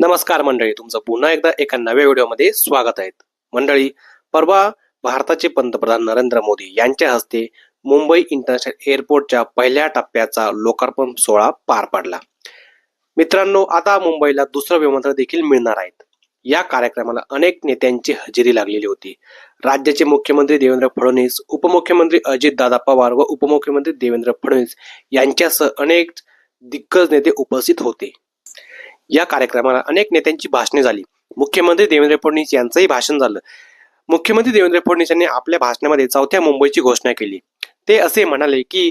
नमस्कार मंडळी तुमचं पुन्हा एकदा एका नव्या व्हिडिओमध्ये स्वागत आहे. मंडळी परवा भारताचे पंतप्रधान नरेंद्र मोदी यांच्या हस्ते मुंबई इंटरनॅशनल एअरपोर्टच्या पहिल्या टप्प्याचा लोकार्पण सोहळा पार पडला. मित्रांनो आता मुंबईला दुसरं विमानतळ देखील मिळणार आहेत या कार्यक्रमाला अनेक नेत्यांची हजेरी लागलेली होती. राज्याचे मुख्यमंत्री देवेंद्र फडणवीस उपमुख्यमंत्री अजितदादा पवार व उपमुख्यमंत्री देवेंद्र फडणवीस यांच्यासह अनेक दिग्गज नेते उपस्थित होते. या कार्यक्रमाला अनेक नेत्यांची भाषणे झाली. मुख्यमंत्री देवेंद्र फडणवीस यांचंही भाषण झालं. मुख्यमंत्री देवेंद्र फडणवीस यांनी आपल्या भाषणामध्ये चौथ्या मुंबईची घोषणा केली. ते असे म्हणाले की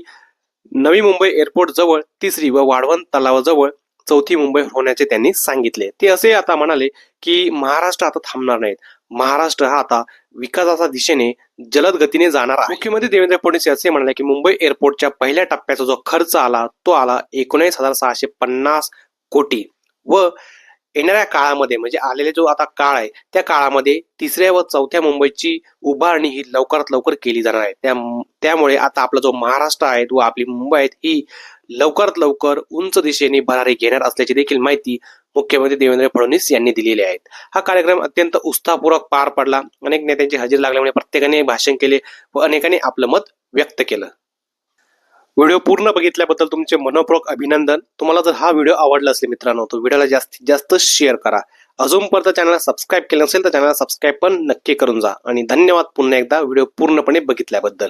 नवी मुंबई एअरपोर्ट जवळ तिसरी व वाढवण तलावाजवळ चौथी मुंबई होण्याचे त्यांनी सांगितले. ते असे आता म्हणाले की महाराष्ट्र आता थांबणार नाहीत. महाराष्ट्र हा आता विकासाच्या दिशेने जलद गतीने जाणार आहे. मुख्यमंत्री देवेंद्र फडणवीस असे म्हणाले की मुंबई एअरपोर्टच्या पहिल्या टप्प्याचा जो खर्च आला तो आला एकोणीस हजार सहाशे पन्नास कोटी. व येणाऱ्या काळामध्ये म्हणजे आलेले जो आता काळ आहे त्या काळामध्ये तिसऱ्या व चौथ्या मुंबईची उभारणी ही लवकरात लवकर केली जाणार आहे. त्या त्यामुळे आता आपला जो महाराष्ट्र आहे व आपली मुंबई आहे ही लवकरात लवकर उंच दिशेने भरारी घेणार असल्याची देखील माहिती मुख्यमंत्री देवेंद्र फडणवीस यांनी दिलेली आहेत हा कार्यक्रम अत्यंत उत्साहपूर्वक पार पडला. अनेक नेत्यांची हजेरी लागल्यामुळे प्रत्येकाने भाषण केले व अनेकांनी आपलं मत व्यक्त केलं. व्हिडिओ पूर्ण बघितल्याबद्दल तुमचे मनपूर्वक अभिनंदन. तुम्हाला जर हा व्हिडिओ आवडला असेल मित्रांनो तर व्हिडिओला जास्तीत जास्त शेअर करा. अजूनपर्यंत चॅनलला सबस्क्राईब केलं नसेल तर चॅनलला सबस्क्राईब पण नक्की करून जा. आणि धन्यवाद पुन्हा एकदा व्हिडिओ पूर्णपणे बघितल्याबद्दल.